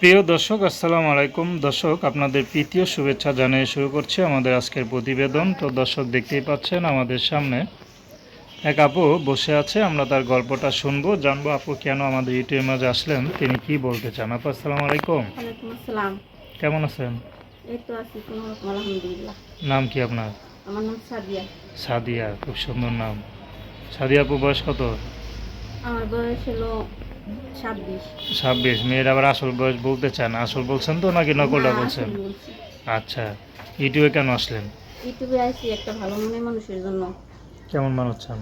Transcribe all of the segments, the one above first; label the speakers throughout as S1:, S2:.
S1: প্রিয় দর্শক আসসালামু আলাইকুম। দর্শক আপনাদের প্রীতীয় শুভেচ্ছা জানিয়ে শুরু করছি আমাদের আজকের প্রতিবেদন। তো দর্শক দেখতেই পাচ্ছেন আমাদের সামনে এক আপু বসে আছে। আমরা তার গল্পটা শুনব জানব আপু কেন আমাদের ইউটিউবের মাঝে আসলেন তিনি কি বলতে চান? আপু আসসালামু আলাইকুম।
S2: আসসালাম।
S1: কেমন আছেন? নাম কি আপনার?
S2: আমার নাম সাদিয়া।
S1: সাদিয়া খুব সুন্দর নাম। সাদিয়া আপু বয়স কত?
S2: আমার বয়স হলো ছাব্বিশ।
S1: মেয়ের আবার আসল বয়স বলতে চান আসল বলছেন তো নাকি নকলটা বলছেন? আচ্ছা ইউটিউবে কেন আসলেন?
S2: ইউটিউবে আইছি একটা ভালো মনের মানুষের জন্য।
S1: কেমন মানুষ চান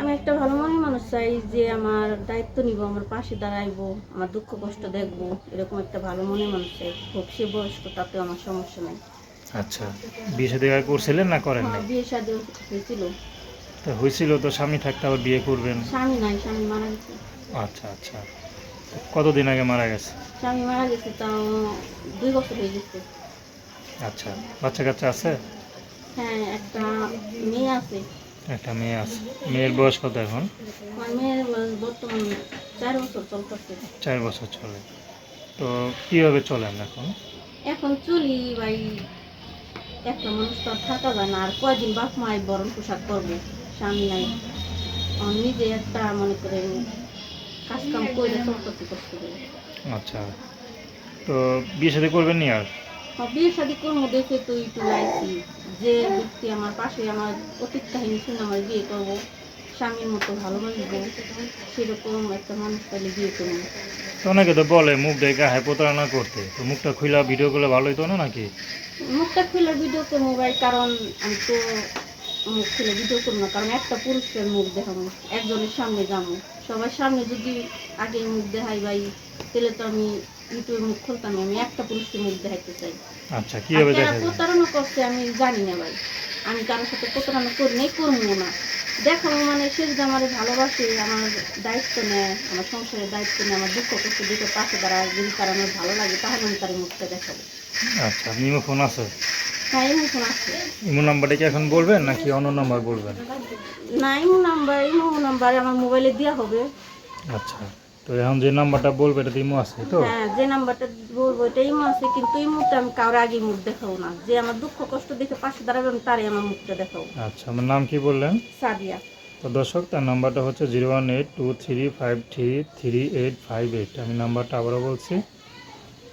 S2: আমি একটা ভালো মনের মানুষ চাই যে আমার দায়িত্ব নিব আমার পাশে দাঁড়াইবো আমার দুঃখ কষ্ট দেখব এরকম একটা ভালো মনের মানুষ চাই। হোক সে বয়স্ক তাতে আমার সমস্যা নাই।
S1: আচ্ছা বিয়ে করছিলেন না করেন নাই
S2: বিয়ে শাদী হয়েছিল।
S1: তো হয়েছিল তো স্বামী থাকতে আবার বিয়ে করবেন?
S2: স্বামী নাই স্বামী মারা গেছে।
S1: আচ্ছা আচ্ছা। কতদিন আগে মারা গেছে?
S2: স্বামী মারা গেছে তাও দুই বছর হয়ে গেছে।
S1: আচ্ছা বাচ্চা কাচ্চা আছে?
S2: হ্যাঁ একটা মেয়ে আছে।
S1: একটা মেয়ে আছে। মেয়ের বয়স কত এখন?
S2: মেয়ের বয়স বর্তমান চার বছর চলতেছে।
S1: চার বছর চলে। তো কীভাবে চলেন এখন?
S2: এখন চলি ভাই। একটা মানুষ তো আর থাকা যায় না। আর কয়দিন বাপ মায়ের বরণ পোশাক করব স্বামী নাই আমার নিজে একটা মনে করে কাজ কাম করে চলতেছি কষ্ট করে।
S1: আচ্ছা। তো বিয়ে সাথে করবেন নি আর?
S2: বিয়ে শাদি করব দেখে তো একটু লাইছি যে ব্যক্তি আমার পাশে আমার অতীত কাহিনী শুনে আমার বিয়ে করব স্বামীর মতো ভালোবাসবো সেরকম একটা মানুষ পাইলে বিয়ে করব।
S1: তো অনেকে তো বলে মুখ দেখে হাই প্রতারণা করতে। তো মুখটা খুলে ভিডিও করলে ভালো হতো না নাকি?
S2: মুখটা খুলে ভিডিও করব ভাই কারণ আমি তো মুখ খুলে ভিডিও করব না কারণ একটা পুরুষের মুখ দেখাবো একজনের সামনে যাব। সবার সামনে যদি আগে মুখ দেখাই ভাই তাহলে তো আমি ইউটিউবে মুখ খুলতাম আমি একটা পুরুষকে মুখ দেখাইতে চাই।
S1: আচ্ছা কীভাবে
S2: প্রতারণা করছে আমি জানি না ভাই। আমি কারোর সাথে প্রতারণা করি নাই করব না। দেখাবো মানে সে যদি আমার ভালোবাসে আমার দায়িত্ব নেয় আমার সংসারের দায়িত্ব নেয় আমার দুঃখ কষ্ট দিকে পাশে দাঁড়ায় যদি তার আমার ভালো লাগে তাহলে আমি তার মুখটা দেখাবো।
S1: আচ্ছা নিমো ফোন
S2: আছে?
S1: ইমো নাম্বারটা কি এখন বলবেন নাকি অন্য নাম্বার বলবেন?
S2: না ইমো নাম্বার ইমো নাম্বার আমার মোবাইলে দেওয়া হবে।
S1: আচ্ছা তো এখন যে নাম্বারটা বলবে এটা ইমো আছে তো?
S2: হ্যাঁ যে নাম্বারটা বলব এটা ইমো আছে কিন্তু এই মুহূর্তে আমি কারোর আগে মুখ দেখাবো না। যে আমার দুঃখ কষ্ট দেখে পাশে দাঁড়াবে আমি তারই আমার মুখটা দেখাবো।
S1: আচ্ছা আমার নাম কি বললেন?
S2: সাদিয়া।
S1: তো দর্শক তার নাম্বারটা হচ্ছে zero one eight two three five three three eight five eight. আমি নাম্বারটা আবারও বলছি।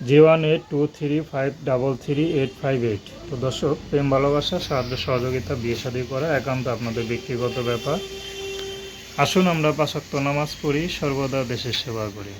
S1: Zero one eight two three five double three eight five eight তো দর্শক, প্রেম, ভালোবাসা, সাহায্য, সহযোগিতা, বিয়ে শাদী করা একান্ত আপনাদের ব্যক্তিগত ব্যাপার। আসুন আমরা পাশাক্ত নামাজ পড়ি, সর্বদা দেশের সেবা করি।